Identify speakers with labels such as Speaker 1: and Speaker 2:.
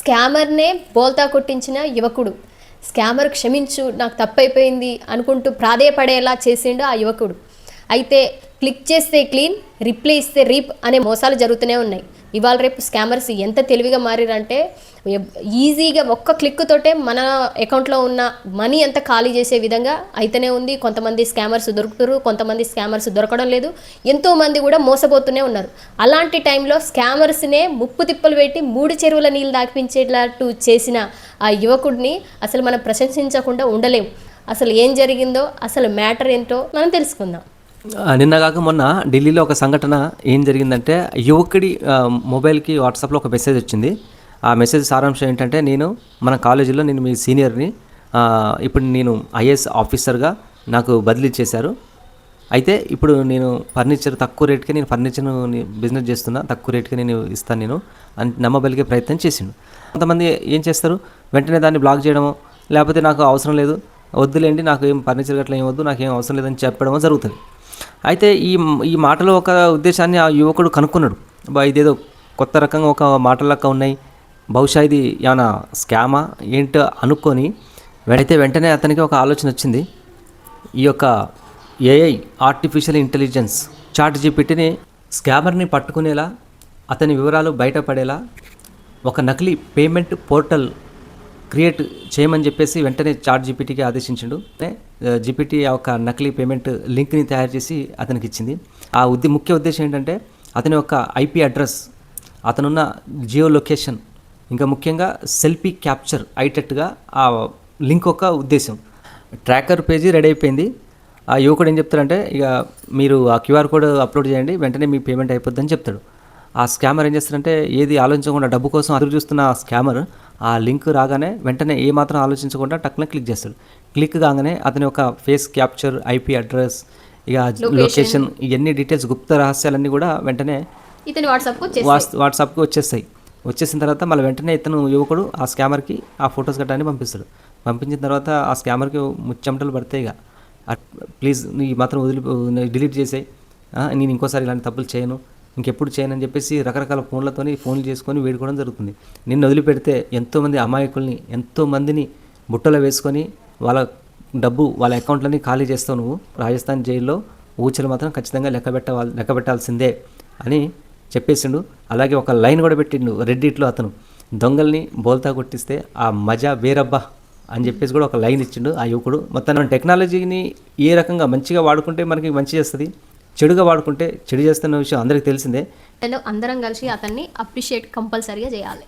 Speaker 1: స్కామర్నే బోల్తా కొట్టించిన యువకుడు. స్కామర్ క్షమించు నాకు తప్పైపోయింది అనుకుంటూ ప్రాధేయపడేలా చేసిండు ఆ యువకుడు. అయితే క్లిక్ చేస్తే క్లీన్ రిప్లై ఇస్తే రీప్ అనే మోసాలు జరుగుతూనే ఉన్నాయి. ఇవాళ రేపు స్కామర్స్ ఎంత తెలివిగా మారిరంటే ఈజీగా ఒక్క క్లిక్ తోటే మన అకౌంట్లో ఉన్న మనీ అంతా ఖాళీ చేసే విధంగా అయితేనే ఉంది. కొంతమంది స్కామర్స్ దొరుకుతారు కొంతమంది స్కామర్స్ దొరకడం లేదు. ఎంతోమంది కూడా మోసపోతూనే ఉన్నారు. అలాంటి టైంలో స్కామర్స్నే ముప్పు తిప్పలు పెట్టి మూడు చెరువుల నీళ్ళు దాకిపించేటట్టు చేసిన ఆ యువకుడిని అసలు మనం ప్రశంసించకుండా ఉండలేం. అసలు ఏం జరిగిందో అసలు మ్యాటర్ ఏంటో మనం తెలుసుకుందాం.
Speaker 2: నిన్న కాక మొన్న ఢిల్లీలో ఒక సంఘటన ఏం జరిగిందంటే యువకుడి మొబైల్కి వాట్సాప్లో ఒక మెసేజ్ వచ్చింది. ఆ మెసేజ్ సారాంశం ఏంటంటే నేను మన కాలేజీలో నేను మీ సీనియర్ని ఇప్పుడు నేను ఐఏఎస్ ఆఫీసర్గా నాకు బదిలీ చేశారు. అయితే ఇప్పుడు నేను ఫర్నిచర్ తక్కువ రేట్కి నేను ఫర్నిచర్ బిజినెస్ చేస్తున్నా తక్కువ రేట్కి నేను ఇస్తాను నేను అని నమ్మబలిగే ప్రయత్నం చేసిండు. కొంతమంది ఏం చేస్తారు? వెంటనే దాన్ని బ్లాక్ చేయడమో లేకపోతే నాకు అవసరం లేదు వద్దులేండి నాకు ఏం ఫర్నిచర్ గట్లా ఏం వద్దు నాకు ఏం అవసరం లేదని చెప్పడమో జరుగుతుంది. అయితే ఈ ఈ మాటలో ఒక ఉద్దేశాన్ని ఆ యువకుడు కనుక్కున్నాడు. బా ఇదేదో కొత్త రకంగా ఒక మాటలక్క ఉన్నాయి. బహుశా ఇది ఏమైనా స్కామా? ఏంటో అనుకొని అయితే వెంటనే అతనికి ఒక ఆలోచన వచ్చింది. ఈ యొక్క ఏఐ ఆర్టిఫిషియల్ ఇంటెలిజెన్స్ చాట్ జీపీటీని స్కామర్ని పట్టుకునేలా అతని వివరాలు బయటపడేలా ఒక నకిలీ పేమెంట్ పోర్టల్ క్రియేట్ చేయమని చెప్పేసి వెంటనే చాట్ జీపీటీకి ఆదేశించిండు. జీపీటీ ఒక నకిలీ పేమెంట్ లింక్ని తయారు చేసి అతనికి ఇచ్చింది. ఆ ఉద్ది ముఖ్య ఉద్దేశం ఏంటంటే అతని యొక్క ఐపీ అడ్రస్ అతనున్న జియో లొకేషన్ ఇంకా ముఖ్యంగా సెల్ఫీ క్యాప్చర్ అయ్యేటట్టుగా ఆ లింక్ ఒక ఉద్దేశం. ట్రాకర్ పేజీ రెడీ అయిపోయింది. ఆ యువకుడు ఏం చెప్తాడంటే ఇక మీరు ఆ క్యూఆర్ కోడ్ అప్లోడ్ చేయండి వెంటనే మీ పేమెంట్ అయిపోద్దని చెప్తాడు. ఆ స్కామర్ ఏం చేస్తాడంటే ఏది ఆలోచించకుండా డబ్బు కోసం అదురు చూస్తున్న ఆ స్కామర్ ఆ లింక్ రాగానే వెంటనే ఏ మాత్రం ఆలోచించకుండా టక్కున క్లిక్ చేస్తాడు. క్లిక్ కాగానే అతని యొక్క ఫేస్ క్యాప్చర్ ఐపీ అడ్రస్ ఇక లొకేషన్ ఇవన్నీ డీటెయిల్స్ గుప్త రహస్యాలన్నీ కూడా వెంటనే
Speaker 1: ఇతని వాట్సాప్కు
Speaker 2: వాట్సాప్కి వచ్చేస్తాయి. వచ్చేసిన తర్వాత మళ్ళీ వెంటనే ఇతను యువకుడు ఆ స్కామర్కి ఆ ఫొటోస్ గట్టాన్ని పంపిస్తాడు. పంపించిన తర్వాత ఆ స్కామర్కి ముచ్చమటలు పడతాయి ఇక. ప్లీజ్ నీ మాత్రం వదిలి డిలీట్ చేసేయి. నేను ఇంకోసారి ఇలాంటి తప్పులు చేయను. ఇంకెప్పుడు చేయనని చెప్పేసి రకరకాల ఫోన్లతోని ఫోన్లు చేసుకొని వేడుకోవడం జరుగుతుంది. నిన్ను వదిలిపెడితే ఎంతోమంది అమాయకుల్ని ఎంతోమందిని బుట్టలో వేసుకొని వాళ్ళ డబ్బు వాళ్ళ అకౌంట్లని ఖాళీ చేస్తావు నువ్వు. రాజస్థాన్ జైల్లో ఊచలు మాత్రం ఖచ్చితంగా లెక్క పెట్ట లెక్క పెట్టాల్సిందే అని చెప్పేసిండు. అలాగే ఒక లైన్ కూడా పెట్టిండు రెడ్డిట్లో అతను. దొంగల్ని బోల్తా కొట్టిస్తే ఆ మజా వేరబ్బా అని చెప్పేసి కూడా ఒక లైన్ ఇచ్చిండు ఆ యువకుడు. మొత్తం టెక్నాలజీని ఏ రకంగా మంచిగా వాడుకుంటే మనకి మంచి చేస్తుంది? చెడుగా వాడుకుంటే చెడు చేస్తున్న విషయం అందరికీ తెలిసిందే.
Speaker 1: అందరం కలిసి అతన్ని అప్రిషియేట్ కంపల్సరీగా చేయాలి.